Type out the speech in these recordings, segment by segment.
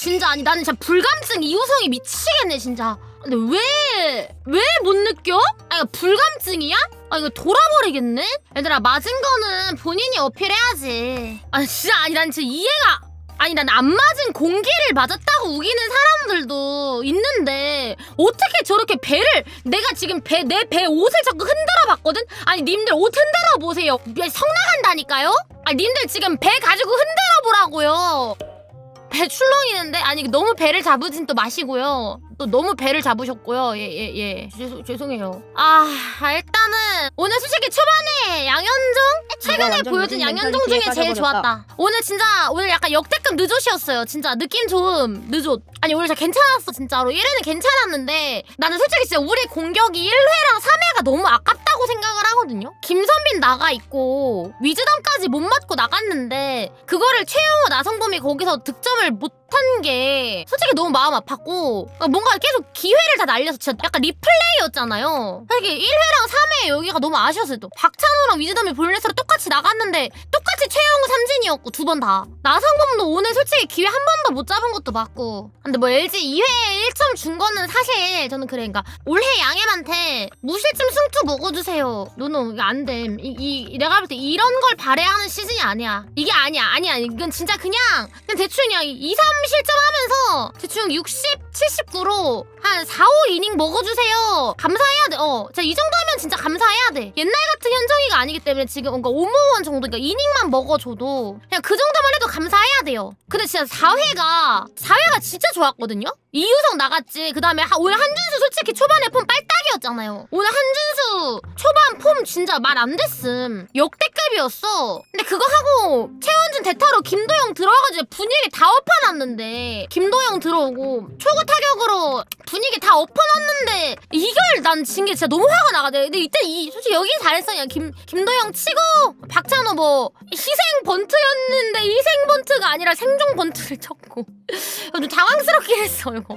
진짜 아니 나는 진짜 불감증 이후성이 미치겠네 진짜. 근데 왜 왜 못 느껴? 아 이거 불감증이야? 아 이거 돌아버리겠네? 얘들아 맞은 거는 본인이 어필해야지. 아 진짜 아니 난 진짜 이해가 아니 난 안 맞은 공기를 맞았다고 우기는 사람들도 있는데 어떻게 저렇게 배를 내가 지금 배 내 배 옷을 자꾸 흔들어 봤거든? 아니 님들 옷 흔들어 보세요. 야, 성 나간다니까요? 아니 님들 지금 배 가지고 흔들어 보라고요. 배 출렁이는데 아니 너무 배를 잡으진 또 마시고요. 또 너무 배를 잡으셨고요. 예 예 예. 죄송 죄송해요. 아 일단은 오늘 솔직히 초반에 양현종 최근에 완전 보여준 양현종 중에 제일 빠져버렸다. 좋았다. 오늘 진짜 오늘 약간 역대급 늦옷이었어요. 진짜 느낌 좋음 늦옷. 아니 오늘 진짜 괜찮았어 진짜로. 1회는 괜찮았는데 나는 솔직히 진짜 우리 공격이 1회랑 3회가 너무 아깝다고 생각을 하거든요. 김선빈 나가 있고 위즈덤까지 못 맞고 나갔는데 그거를 최영호 나성범이 거기서 득점을 못 한 게 솔직히 너무 마음 아팠고 뭔가 계속 기회를 다 날려서 진짜 약간 리플레이였잖아요. 솔직히 1회랑 3회 여기가 너무 아쉬웠어요. 또 박찬호랑 위즈덤이 볼넷으로 똑같이 나갔는데 똑같이 최영우 삼진이었고 두 번 다. 나성범도 오늘 솔직히 기회 한 번도 못 잡은 것도 맞고. 근데 뭐 LG 2회에 1점 준 거는 사실 저는 그래. 그러니까 올해 양해한테 무실점 승투 먹어주세요. 이게 안 됨. 이, 이 내가 볼 때 이런 걸 바래하는 시즌이 아니야. 이게 아니야. 아니야. 이건 진짜 그냥 그냥 대충 그냥 2, 3 실점하면서 대충 60, 79로 한 4, 5이닝 먹어주세요. 감사해야 돼. 어, 진짜 이 정도면 진짜 감사해야 돼. 옛날 같은 현정이가 아니기 때문에 지금 뭔가 오무원 정도, 그러니까 이닝만 먹어줘도 그냥 그 정도만 해도 감사해야 돼요. 근데 진짜 4회가 4회가 진짜 좋았거든요. 이유성 나갔지. 그 다음에 오늘 한준수 솔직히 초반에 폼 빨딱이었잖아요. 오늘 한준수 초반 폼 진짜 말 안 됐음. 역대급이었어. 근데 그거 하고 최원 준 대타로 김도영 들어와가지고 분위기 다 엎어놨는데 김도영 들어오고 초구 타격으로 분위기 다 엎어놨는데 이걸 난 진 게 진짜 너무 화가 나가네. 근데 이때 이 솔직히 여기 잘했어. 그냥 김 김도영 치고 박찬호 뭐 희생 번트였는데 희생 번트가 아니라 생존 번트를 쳤고 좀 당황스럽긴 했어 이거.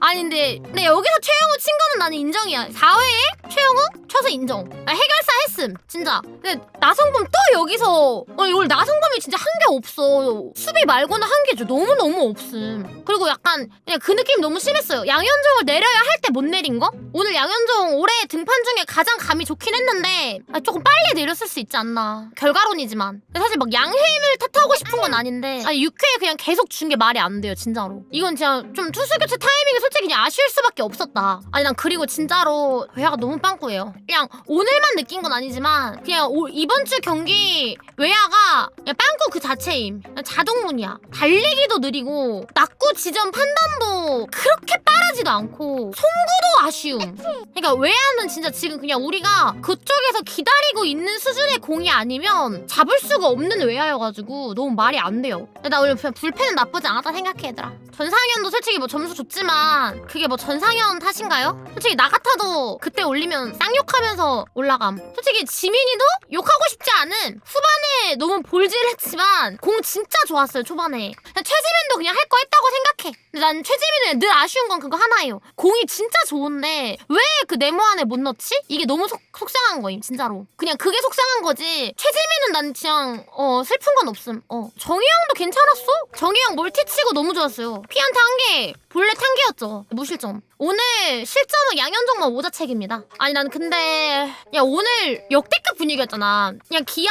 아니 근데 근데 여기서 최영우 친 거는 나는 인정이야. 4회에 최영우 쳐서 인정. 아, 해결사 했음 진짜. 근데 나성범 또 여기서 어 이걸 나성범이 진짜 한게 없어. 수비 말고는 한 게 너무 너무 없음. 그리고 약간 그냥 그 느낌 너무 심했어요. 양현종을 내려야 할 때 못 내린 거? 오늘 양현종 올해 등판 중에 가장 감이 좋긴 했는데 아, 조금 빨리 내렸을 수 있지 않나. 결과론이지만 사실 막 양해임을 탓하고 싶은 건 아닌데 아니 6회에 그냥 계속 준 게 말이 안 돼요 진짜로. 이건 진짜 좀 투수 교체 타이밍이 솔직히 아쉬울 수밖에 없었다. 아니 난 그리고 진짜로 외야가 너무 빵꾸예요. 그냥 오늘만 느낀 건 아니지만 그냥 올- 이번 주 경기 외야가 빵꾸 그 자체임. 자동문이야. 달리기도 느리고 낙구 지점 판단도 그렇게 빠르지도 않고 송구도 아쉬움. 그러니까 외야는 진짜 지금 그냥 우리가 그쪽에서 기다리고 있는 수준의 공이 아니면 잡을 수가 없는 외야여가지고 너무 말이 안 돼요. 나 오늘 불펜은 나쁘지 않았다 생각해 얘들아. 전상현도 솔직히 뭐 점수 줬지만 그게 뭐 전상현 탓인가요? 솔직히 나 같아도 그때 올리면 쌍욕하면서 올라감. 솔직히 지민이도 욕하고 싶지 않은 후반에 너무 볼질했지만 공 진짜 좋았어요 초반에. 최지민도 그냥 할 거 했다고 생각해. 난 최지민은 늘 아쉬운 건 그거 하나예요. 공이 진짜 좋은데 왜 그 네모 안에 못 넣지? 이게 너무 속, 속상한 거임 진짜로. 그냥 그게 속상한 거지. 최지민은 난 그냥 어 슬픈 건 없음. 어 정희영도 괜찮았어. 정희영 멀티치고 너무 좋았어요. 피한테 한 개, 볼넷 한 개였죠. 무실점. 오늘 실점은 양현종만 오자책입니다. 아니 난 근데 야 오늘 역대급 분위기였잖아. 그냥 기아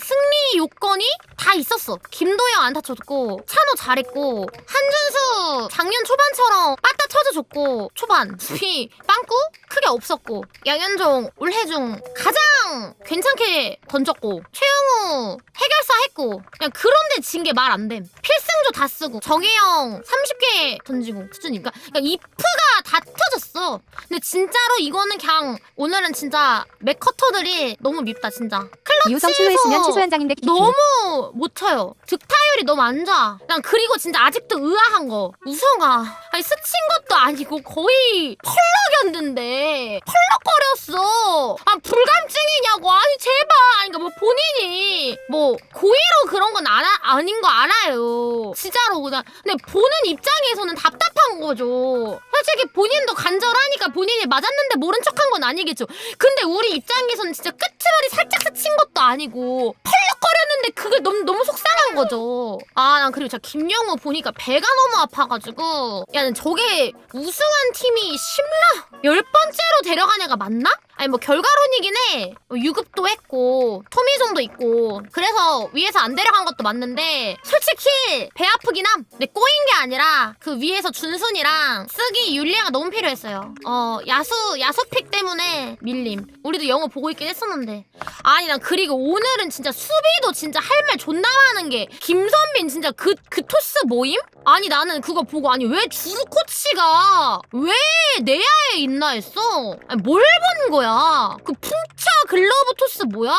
승리 요건이 다 있었어. 김도영 안타 쳤고 찬호 잘했고 한준수 작년 초반처럼 빠따 쳐줘줬고 초반 수비 빵꾸 크게 없었고 양현종 올해 중 가장 괜찮게 던졌고 최영우 해결사 했고 그냥 그런데 진 게 말 안 됨. 필승조 다 쓰고 정혜영 30개 던지고 수준이니까 그러니까 이프가 다 터졌어. 근데 진짜로 이거는 그냥 오늘은 진짜 맥커터들이 너무 밉다 진짜. 이우성 추노했으면 취소 현장인데 키키. 너무 못 쳐요. 득타율이 너무 안 좋아. 난 그리고 진짜 아직도 의아한 거. 우성아. 아니 스친 것도 아니고 거의 펄럭이었는데 펄럭거렸어. 아 불감증이냐고. 아니 제발. 아니 그러니까 뭐 본인 이뭐 고의로 그런 건 알아, 아닌 거 알아요. 진짜로 그냥. 근데 보는 입장에서는 답답한 거죠. 솔직히 본인도 간절하니까 본인이 맞았는데 모른 척한 건 아니겠죠. 근데 우리 입장에서는 진짜 끄트머리 살짝 스친 것도 아니고 펄럭거렸는데 그게 너무 너무 속상한 거죠. 아, 난 그리고 진짜 김영호 보니까 배가 너무 아파가지고 야, 난 저게 우승한 팀이 심라 열 번째로 데려간 애가 맞나? 아니 뭐 결과론이긴 해. 뭐 유급도 했고 토미종도 있고 그래서 위에서 안 데려간 것도 맞는데 솔직히 배 아프긴 함. 근데 꼬인 게 아니라 그 위에서 준순이랑 쓰기 율리아가 너무 필요했어요. 어 야수 야수픽 때문에 밀림. 우리도 영어 보고 있긴 했었는데 아니 난 그리고 오늘은 진짜 수비도 진짜 할 말 존나 많은 게 김선민 진짜 그그 토스 모임? 아니 나는 그거 보고 아니 왜 주루 코치가 왜 내야에 있나 했어? 아니 뭘 보는 거야? 그 풍차 글러브 토스 뭐야?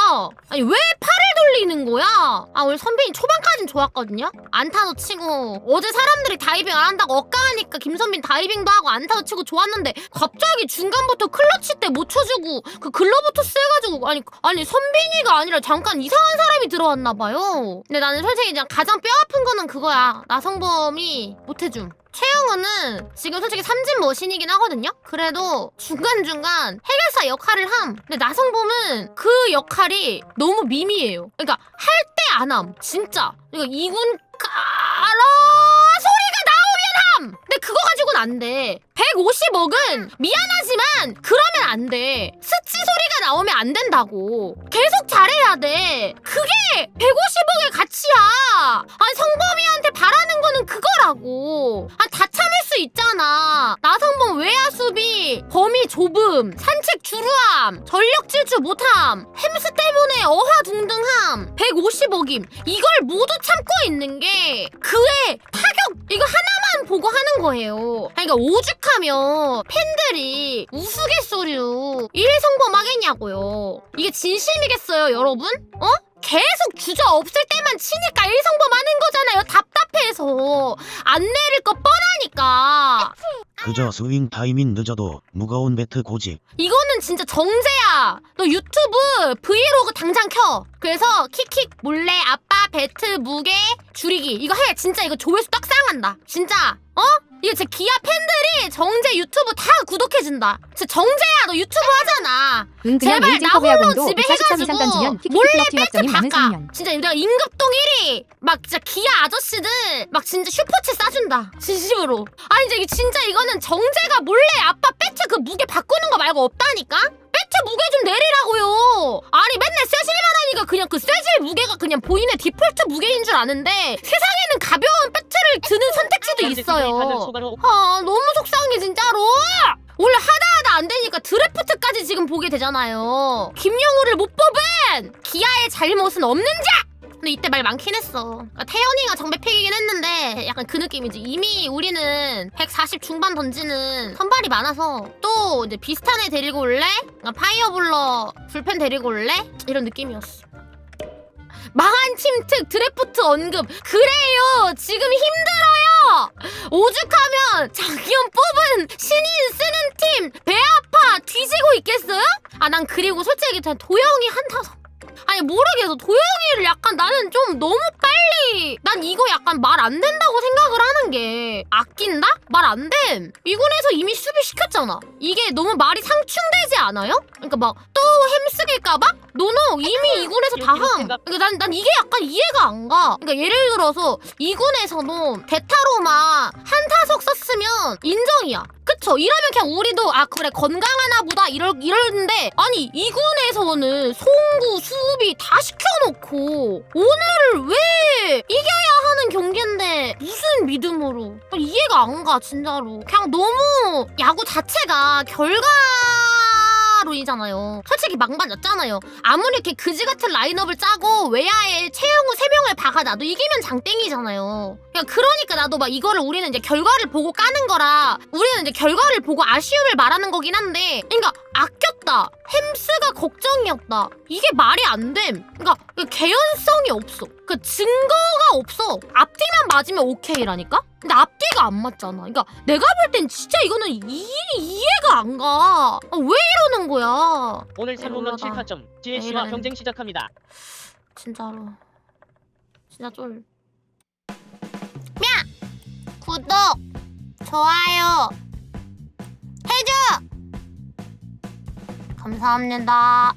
아니 왜 팔을 돌리는 거야? 아 오늘 선빈이 초반까진 좋았거든요? 안타도 치고 어제 사람들이 다이빙 안 한다고 억까하니까 김선빈 다이빙도 하고 안타도 치고 좋았는데 갑자기 중간부터 클러치 때 못 쳐주고 그 글러브 토스 해가지고 아니 아니 선빈이가 아니라 잠깐 이상한 사람이 들어왔나 봐요. 근데 나는 솔직히 가장 뼈 아픈 거는 그거야. 나성범이 못 해줌. 최영우는 지금 솔직히 삼진 머신이긴 하거든요? 그래도 중간중간 해결사 역할을 함. 근데 나성범은 그 역할이 너무 미미해요. 그러니까 할 때 안 함. 진짜. 그러니까 이군 까라 소리가 나오면 함! 근데 그거 가지고는 안 돼. 150억은 미안하지만 그러면 안 돼. 스치 소리가 나오면 안 된다고. 계속 잘해야 돼. 그게 150억의 가치야. 아니 성범이한테 바라는 거는 그거라고. 아 다 참을 수 있잖아. 외야 좁음, 산책 주루함, 전력 질주 못함, 햄스 때문에 어화둥둥함, 150억임. 이걸 모두 참고 있는 게 그의 타격 이거 하나만 보고 하는 거예요. 아니, 그러니까 오죽하면 팬들이 우스갯소리로 일성범하겠냐고요. 이게 진심이겠어요, 여러분? 어? 계속 주저 없을 때만 치니까 일성범하는 거잖아요. 답답해서 안 내릴 거 뻔하니까. 그저 스윙 타이밍 늦어도 무거운 배트 고집. 이거는 진짜 정재야. 너 유튜브 브이로그 당장 켜. 그래서 킥킥 몰래 아빠 배트 무게 줄이기. 이거 해. 진짜 이거 조회수 떡상한다. 진짜. 어? 이거 제 기아 팬들이 정재 유튜브 다 구독해준다. 진짜 정재야 너 유튜브 하잖아. 제발 나 홀로 집에 143 이상 해가지고 몰래 많은 바꿔. 진짜 내가 임급동 1위 막 진짜 기아 아저씨들 막 진짜 슈퍼챗 싸준다. 진심으로. 아니 이제 이게 진짜 이거는 정재가 몰래 아빠 배트 그 무게 바꾸는 거 말고 없다니까? 배트 무게 좀 내리라고요. 아니 맨날 세질만 하니까 그냥 그 세질 무게가 그냥 본인의 디폴트 무게인 줄 아는데 세상에는 가벼운 배트를 드는 선택지도 있어요. 아 너무 속상해 진짜로. 원래 하다 하다 안 되니까 드래프트까지 지금 보게 되잖아요. 김영우를 못 뽑은 기아의 잘못은 없는 자. 근데 이때 말 많긴 했어. 그러니까 태연이가 정배픽이긴 했는데 약간 그 느낌이지. 이미 우리는 140 중반 던지는 선발이 많아서 또 이제 비슷한 애 데리고 올래? 그러니까 파이어블러 불펜 데리고 올래? 이런 느낌이었어. 망한 팀특 드래프트 언급 그래요 지금 힘들어요 오죽하면 장기현 뽑은 신인 쓰는 팀 배 아파 뒤지고 있겠어요? 아 난 그리고 솔직히 도영이 한타석 아니 모르겠어 도영이를 약간 나는 좀 너무 빨리 난 이거 약간 말 안 된다고 생각을 하는 게 아낀다? 말 안됨 이군에서 이미 수비 시켰잖아 이게 너무 말이 상충되지 않아요? 그러니까 막 또 햄스길까봐? 노노 이미 이군에서 다 함 그러니까 난, 난 이게 약간 이해가 안 가. 그러니까 예를 들어서 이군에서도 대타로만 한 타석 썼으면 인정이야. 그쵸? 이러면 그냥 우리도 아 그래 건강하나 보다 이럴 이러는데 아니 이군에서는 송구 수비 다 시켜놓고 오늘을 왜 이겨야 하는 경기인데 무슨 믿음으로 이해가 안 가 진짜로 그냥 너무 야구 자체가 결과 론이잖아요 솔직히 망반졌잖아요 아무리 이렇게 그지 같은 라인업을 짜고 외야에 최영우 세 명을 박아놔도 이기면 장땡이잖아요. 그러니까 그러니까 나도 막 이거를 우리는 이제 결과를 보고 까는 거라 우리는 이제 결과를 보고 아쉬움을 말하는 거긴 한데 그러니까 아꼈다. 햄스가 걱정이었다. 이게 말이 안 됨. 그러니까 그 개연성이 없어. 그 증거가 없어. 앞뒤만 맞으면 오케이라니까? 근데 앞뒤가 안 맞잖아. 그러니까 내가 볼 땐 진짜 이거는 이, 이해가 안 가. 아, 왜 이러는 거야? 오늘 3홈런 배불러다. 7타점 GS와 이런. 경쟁 시작합니다. 진짜로 진짜 쫄 야! 구독 좋아요 해줘 감사합니다